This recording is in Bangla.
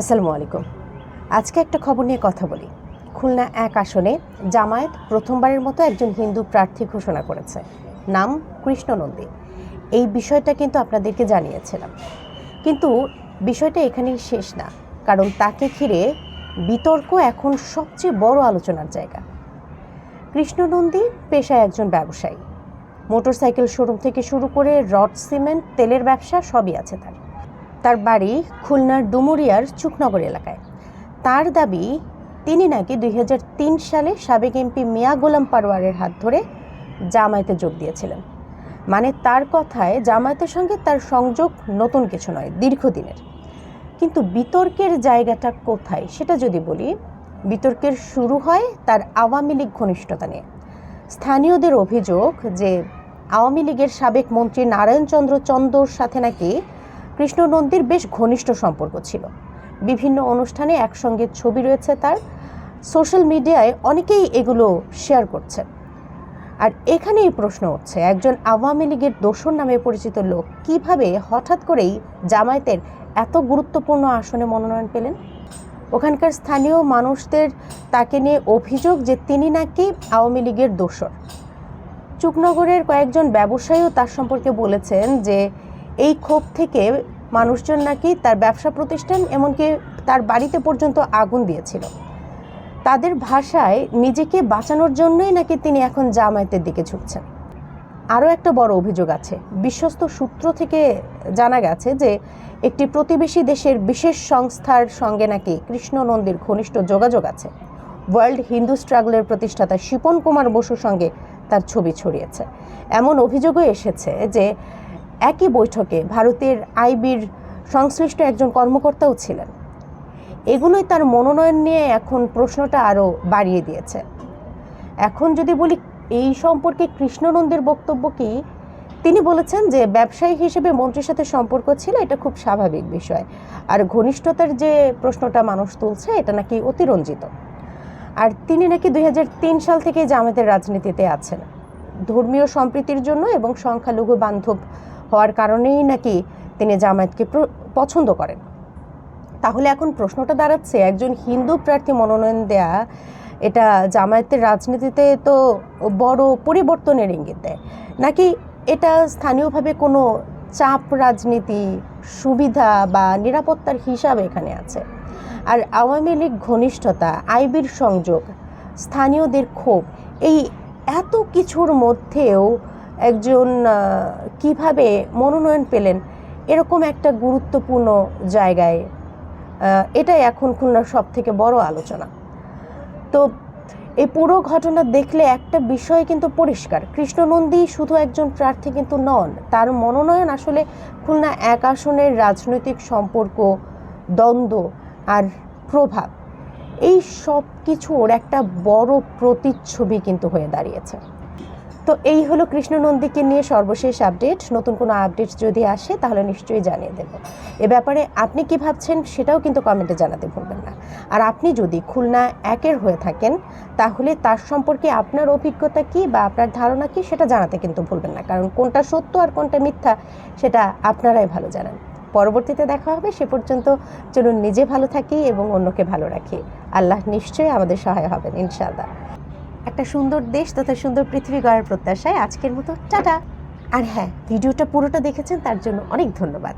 আসসালামু আলাইকুম। আজকে একটা খবর নিয়ে কথা বলি। খুলনা এক আসনে জামায়াত প্রথমবারের মতো একজন হিন্দু প্রার্থী ঘোষণা করেছে। নাম কৃষ্ণ নন্দী। এই বিষয়টা কিন্তু আপনাদেরকে জানিয়েছিলাম। কিন্তু বিষয়টা এখানেই শেষ না, কারণ তাকে ঘিরে বিতর্ক এখন সবচেয়ে বড় আলোচনার জায়গা। কৃষ্ণ নন্দী পেশায় একজন ব্যবসায়ী। মোটরসাইকেল শোরুম থেকে শুরু করে রড, সিমেন্ট, তেলের ব্যবসা সবই আছে তার। তার বাড়ি খুলনার ডুমুরিয়ার চুকনগর এলাকায়। তার দাবি, তিনি নাকি দুই হাজার তিন সালে সাবেক এমপি মিয়া গোলাম পারওয়ারের হাত ধরে জামায়াতে যোগ দিয়েছিলেন। মানে তার কথায় জামায়াতের সঙ্গে তার সংযোগ নতুন কিছু নয়, দীর্ঘদিনের। কিন্তু বিতর্কের জায়গাটা কোথায় সেটা যদি বলি, বিতর্কের শুরু হয় তার আওয়ামী লীগ ঘনিষ্ঠতা নিয়ে। স্থানীয়দের অভিযোগ যে, আওয়ামী লীগের সাবেক মন্ত্রী নারায়ণচন্দ্র চন্দর সাথে নাকি কৃষ্ণ নন্দীর বেশ ঘনিষ্ঠ সম্পর্ক ছিল। বিভিন্ন অনুষ্ঠানে একসঙ্গে ছবি রয়েছে তার। সোশ্যাল মিডিয়ায় অনেকেই এগুলো শেয়ার করছে। আর এখানেই প্রশ্ন উঠছে, একজন আওয়ামী লীগের দোষর নামে পরিচিত লোক কীভাবে হঠাৎ করেই জামায়াতের এত গুরুত্বপূর্ণ আসনে মনোনয়ন পেলেন? ওখানকার স্থানীয় মানুষদের তাকে নিয়ে অভিযোগ যে তিনি নাকি আওয়ামী লীগের দোষর। চুকনগরের কয়েকজন ব্যবসায়ীও তার সম্পর্কে বলেছেন যে এই ক্ষোভ থেকে মানুষজন নাকি তার ব্যবসা প্রতিষ্ঠান এমনকি তার বাড়িতে পর্যন্ত আগুন দিয়েছিল। তাদের ভাষায় নিজেকে বাঁচানোর জন্যই নাকি তিনি এখন জামায়াতের দিকে ঝুঁকছেন। আরও একটা বড় অভিযোগ আছে। বিশ্বস্ত সূত্র থেকে জানা গেছে যে, একটি প্রতিবেশী দেশের বিশেষ সংস্থার সঙ্গে নাকি কৃষ্ণ নন্দীর ঘনিষ্ঠ যোগাযোগ আছে। ওয়ার্ল্ড হিন্দু স্ট্রাগলের প্রতিষ্ঠাতা শিপন কুমার বসুর সঙ্গে তার ছবি ছড়িয়েছে। এমন অভিযোগও এসেছে যে একই বৈঠকে ভারতের আইবির সংশ্লিষ্ট একজন কর্মকর্তাও ছিলেন। এগুলোই তার মনোনয়ন নিয়ে এখন প্রশ্নটা আরও বাড়িয়ে দিয়েছে। এখন যদি বলি, এই সম্পর্কে কৃষ্ণনন্দের বক্তব্য কি? তিনি বলেছেন যে, ব্যবসায়ী হিসেবে মন্ত্রীর সাথে সম্পর্ক ছিল, এটা খুব স্বাভাবিক বিষয়। আর ঘনিষ্ঠতার যে প্রশ্নটা মানুষ তুলছে, এটা নাকি অতিরঞ্জিত। আর তিনি নাকি দুই হাজার তিন সাল থেকে জামাতের রাজনীতিতে আছেন। ধর্মীয় সম্প্রীতির জন্য এবং সংখ্যালঘু বান্ধব হওয়ার কারণেই নাকি তিনি জামায়াতকে পছন্দ করেন। তাহলে এখন প্রশ্নটা দাঁড়াচ্ছে, একজন হিন্দু প্রার্থী মনোনয়ন দেয়া, এটা জামায়াতের রাজনীতিতে তো বড় পরিবর্তনের ইঙ্গিত দেয়। নাকি এটা স্থানীয়ভাবে কোনো চাপ রাজনীতি, সুবিধা বা নিরাপত্তার হিসাব এখানে আছে? আর আওয়ামী লীগ ঘনিষ্ঠতা, আইবির সংযোগ, স্থানীয়দের ক্ষোভ, এই এত কিছুর মধ্যেও একজন কীভাবে মনোনয়ন পেলেন, এরকম একটা গুরুত্বপূর্ণ জায়গায় এটাই এখন খুলনার সব থেকে বড় আলোচনা। তো এই পুরো ঘটনা দেখলে একটা বিষয় কিন্তু পরিষ্কার। কৃষ্ণনন্দী শুধু একজন প্রার্থী কিন্তু নন, তার মনোনয়ন আসলে খুলনা এক আসনের রাজনৈতিক সম্পর্ক, দ্বন্দ্ব আর প্রভাব, এই সব কিছুর একটা বড় প্রতিচ্ছবি কিন্তু হয়ে দাঁড়িয়েছে। তো এই হলো কৃষ্ণনন্দীকে নিয়ে সর্বশেষ আপডেট। নতুন কোনো আপডেট যদি আসে, তাহলে নিশ্চয়ই জানিয়ে দেব। এ ব্যাপারে আপনি কি ভাবছেন সেটাও কিন্তু কমেন্টে জানাতে ভুলবেন না। আর আপনি যদি খুলনা একের হয়ে থাকেন, তাহলে তার সম্পর্কে আপনার অভিজ্ঞতা কি বা আপনার ধারণা কি সেটা জানাতে কিন্তু ভুলবেন না। কারণ কোনটা সত্য আর কোনটা মিথ্যা, সেটা আপনারাই ভালো জানেন। পরবর্তীতে দেখা হবে, সে পর্যন্ত চলুন নিজে ভালো থাকি এবং অন্যকে ভালো রাখি। আল্লাহ নিশ্চয়ই আমাদের সহায় হবেন, ইনশাআল্লাহ। একটা সুন্দর দেশ তথা সুন্দর পৃথিবী গড়ার প্রত্যাশায় আজকের মতো টাটা। আর হ্যাঁ ভিডিওটা পুরোটা দেখেছেন, তার জন্য অনেক ধন্যবাদ।